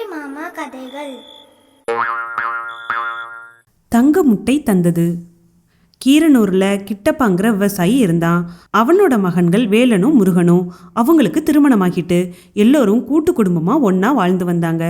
அம்புலி மாமா கதைகள். தங்க முட்டை தந்தது. கீரனூரில் கிட்டப்பாங்கிற விவசாயி இருந்தான். அவனோட மகன்கள் வேலனும் முருகனும் அவங்களுக்கு திருமணமாகிட்டு எல்லோரும் கூட்டு குடும்பமாக ஒன்றா வாழ்ந்து வந்தாங்க.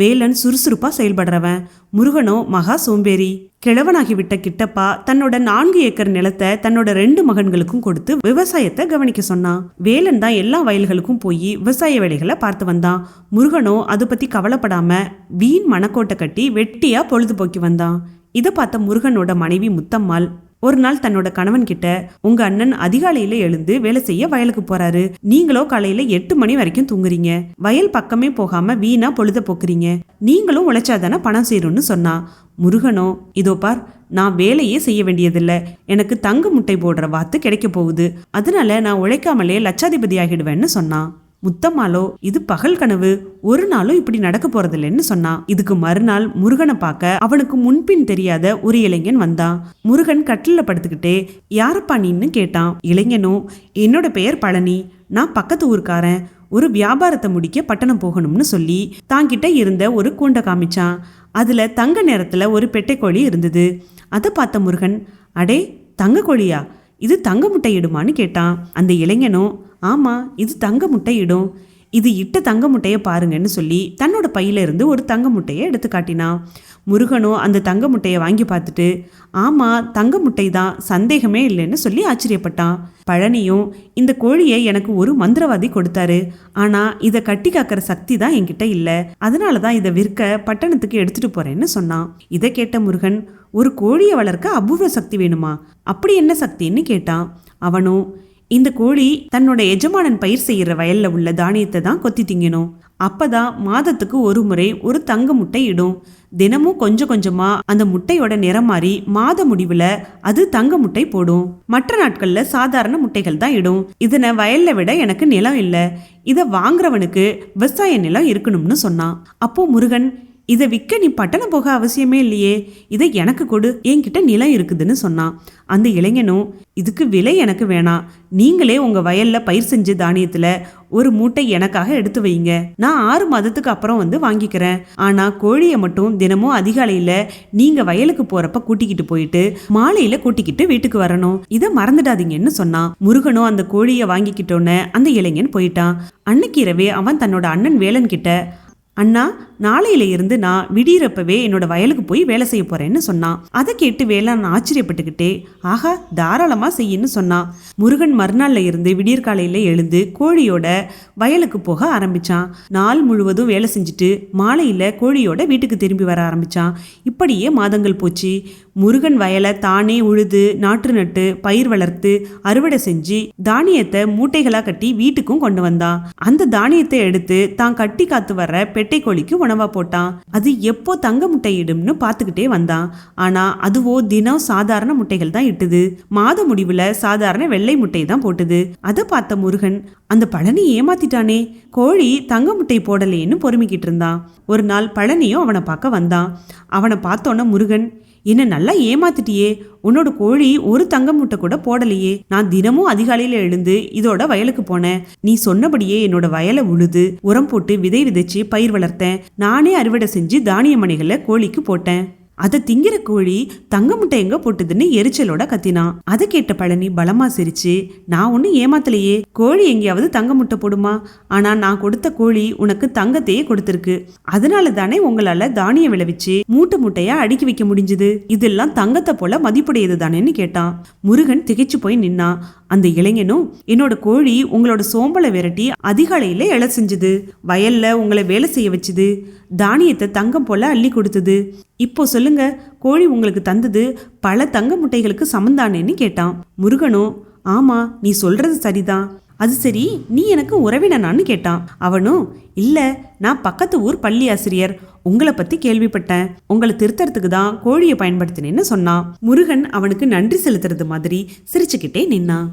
வேலன் சுறுசுறுப்பாக செயல்படுறவன் முருகனோ மகா சோம்பேறி. கிழவனாகிவிட்ட கிட்டப்பா தன்னோட நான்கு ஏக்கர் நிலத்தை தன்னோட ரெண்டு மகன்களுக்கும் கொடுத்து விவசாயத்தை கவனிக்க சொன்னான். வேலன் தான் எல்லா வயல்களுக்கும் போய் விவசாய வேலைகளை பார்த்து வந்தான். முருகனோ அதை பற்றி கவலைப்படாம வீண் மணக்கோட்டை கட்டி வெட்டியாக பொழுதுபோக்கி வந்தான். இதை பார்த்த முருகனோட மனைவி முத்தம்மாள் ஒரு நாள் தன்னோட கணவன் கிட்ட உங்க அண்ணன் அதிகாலையில எழுந்து வேலை செய்ய வயலுக்கு போறாரு. நீங்களோ காலையில எட்டு மணி வரைக்கும் தூங்குறீங்க. வயல் பக்கமே போகாம வீணா பொழுத போக்குறீங்க. நீங்களும் உழைச்சாதானே பணம் சேரும்னு சொன்னா? முருகனோ இதோ பார் நான் வேலையே செய்ய வேண்டியதில்ல. எனக்கு தங்க முட்டை போடுற வாத்து கிடைக்க போகுது. அதனால நான் உழைக்காமலே லட்சாதிபதி ஆகிடுவேன்னு சொன்னான். முத்தம்மாளோ இது பகல் கனவு. ஒரு நாளும் இப்படி நடக்க போறதில்லைன்னு சொன்னான் இதுக்கு மறுநாள் முருகனை பார்க்க அவனுக்கு முன்பின் தெரியாத ஒரு இளைஞன் வந்தான். முருகன் கட்டில படுத்துக்கிட்டே யாரப்பா நீன்னு? கேட்டான். இளைஞனும் என்னோட பெயர் பழனி. நான் பக்கத்து ஊர்க்காரன். ஒரு வியாபாரத்தை முடிக்க பட்டணம் போகணும்னு சொல்லி தாங்கிட்ட இருந்த ஒரு கூண்டை காமிச்சான். அதுல தங்க நேரத்துல ஒரு பெட்டைக்கோழி இருந்தது. அதை பார்த்த முருகன் அடே தங்க கோழியா? இது தங்க முட்டை இடுமான்னு கேட்டான். அந்த இளைஞனும் ஆமாம் இது தங்க முட்டை இடும் இது இட்ட தங்க முட்டையை பாருங்கன்னு சொல்லி தன்னோட பையில இருந்து ஒரு தங்க முட்டையை எடுத்து காட்டினான் முருகனும் அந்த தங்க முட்டையை வாங்கி பார்த்துட்டு ஆமா தங்க முட்டை தான் சந்தேகமே இல்லைன்னு சொல்லி ஆச்சரியப்பட்டான். பழனியும் இந்த கோழியை எனக்கு ஒரு மந்திரவாதி கொடுத்தாரு. ஆனா இதை கட்டி காக்கிற சக்தி தான் என்கிட்ட இல்லை. அதனால தான் இதை விற்க பட்டணத்துக்கு எடுத்துட்டு போறேன்னு சொன்னான். இதை கேட்ட முருகன் ஒரு கோழியை வளர்க்க அபூர்வ சக்தி வேணுமா? அப்படி என்ன சக்தின்னு கேட்டான். அவனும் இந்த கோழி தன்னோட எஜமானன் பயிர் செய்யற வயல்ல உள்ள தானியத்தை தான் கொத்தி திங்கணும். அப்பதான் மாதத்துக்கு ஒரு முறை ஒரு தங்க முட்டை இடும். தினமும் கொஞ்சம் கொஞ்சமா அந்த முட்டையோட நிறம் மாறி மாத முடிவுல அது தங்க முட்டை போடும். மற்ற நாட்கள்ல சாதாரண முட்டைகள் தான் இடும். இதனை வயல்ல விட எனக்கு நிலம் இல்லை. இதை வாங்குறவனுக்கு விவசாய நிலம் இருக்கணும்னு சொன்னான். அப்போ முருகன் இதை விற்க நீ பட்டணம் போக அவசியமே இல்லையே. இதை எனக்கு கொடு. என்கிட்ட நிலம் இருக்குதுன்னு சொன்னான் அந்த இளைஞனும் இதுக்கு விலை எனக்கு வேணாம் நீங்களே உங்க வயல்ல பயிர் செஞ்ச தானியத்துல ஒரு மூட்டை எனக்காக எடுத்து வைங்க நான் ஆறு மாதத்துக்கு அப்புறம் வந்து வாங்கிக்கிறேன். ஆனா கோழியை மட்டும் தினமும் அதிகாலையில நீங்க வயலுக்கு போறப்ப கூட்டிக்கிட்டு போயிட்டு மாலையில கூட்டிக்கிட்டு வீட்டுக்கு வரணும். இதை மறந்துடாதீங்கன்னு சொன்னான் முருகனும் அந்த கோழியை வாங்கிக்கிட்டோன்னு அந்த இளைஞன் போயிட்டான். அன்னைக்கு இரவே அவன் தன்னோட அண்ணன் வேலன் கிட்ட அண்ணா நாளையில இருந்து நான் விடியிறப்பவே என்னோட வயலுக்கு போய் வேலை செய்ய போறேன்னு சொன்னான். அதை கேட்டு வேளாண் ஆச்சரியப்பட்டுக்கிட்டே ஆகா தாராளமா செய்யன்னு சொன்னான். முருகன் மறுநாள்ல இருந்து விடியற்காலையில எழுந்து கோழியோட வயலுக்கு போக ஆரம்பிச்சான். நாள் முழுவதும் வேலை செஞ்சுட்டு மாலையில கோழியோட வீட்டுக்கு திரும்பி வர ஆரம்பிச்சான். இப்படியே மாதங்கள் போச்சு. முருகன் வயலை தானே உழுது நாற்று நட்டு பயிர் வளர்த்து அறுவடை செஞ்சு தானியத்தை மூட்டைகளா கட்டி வீட்டுக்கும் கொண்டு வந்தான். அந்த தானியத்தை எடுத்து தான் கட்டி காத்து வர்ற ரெட்டை கோழிக்கு உணவா போட்டான். அது எப்போ தங்க முட்டை இடும்னு பார்த்துக்கிட்டே வந்தான். ஆனா அதுவோ தினம் சாதாரண முட்டைகள் தான் இட்டுது. மாத முடிவுல சாதாரண வெள்ளை முட்டை தான் போட்டுது. அதை பார்த்த முருகன் அந்த பழனி ஏமாத்திட்டானே. கோழி தங்க முட்டை போடலேன்னு பொறுமிக்கிட்டு இருந்தான். ஒரு நாள் பழனியும் அவனை பார்க்க வந்தான். அவனை பார்த்தோன்ன முருகன் என்ன நல்லா ஏமாத்திட்டியே. உன்னோட கோழி ஒரு தங்க முட்டை கூட போடலையே. நான் தினமும் அதிகாலையில எழுந்து இதோட வயலுக்கு போனேன். நீ சொன்னபடியே என்னோட வயலை உழுது உரம் போட்டு விதை விதைச்சு பயிர் வளர்த்தேன். நானே அறுவடை செஞ்சு தானிய மணிகளை கோழிக்கு போட்டேன். அதை திங்கிற கோழி தங்க முட்டை எங்க போட்டுதுன்னு எரிச்சலோட கத்தினான் அதை கேட்ட பழனி பலமா சிரிச்சு நான் ஒன்றும் ஏமாத்தலையே. கோழி எங்கேயாவது தங்க முட்டை போடுமா? ஆனா நான் கொடுத்த கோழி உனக்கு தங்கத்தையே கொடுத்துருக்கு. அதனால தானே உங்களால தானியம் விளைவிச்சு மூட்டை முட்டையா அடுக்கி வைக்க முடிஞ்சது. இதெல்லாம் தங்கத்தை போல மதிப்புடையது தானேன்னு கேட்டான். முருகன் திகைச்சு போய் நின்னான் அந்த இளைஞனும் என்னோட கோழி உங்களோட சோம்பலை விரட்டி அதிகாலையில எழ செஞ்சது. வயல்ல உங்களை வேலை செய்ய வச்சுது. தானியத்தை தங்கம் போல அள்ளி கொடுத்தது. இப்போ சொல்லுங்க கோழி உங்களுக்கு தந்தது பல தங்க முட்டைகளுக்கு சமந்தானேன்னு கேட்டான். முருகனோ ஆமா நீ சொல்றது சரிதான். அது சரி நீ எனக்கு உறவினனான்னு கேட்டான். அவனும் இல்ல நான் பக்கத்து ஊர் பள்ளி ஆசிரியர். உங்களை பத்தி கேள்விப்பட்டேன். உங்களை திருத்தறதுக்கு தான் கோழியை பயன்படுத்தினேன்னு சொன்னான். முருகன் அவனுக்கு நன்றி செலுத்துறது மாதிரி சிரிச்சுக்கிட்டே நின்னான்.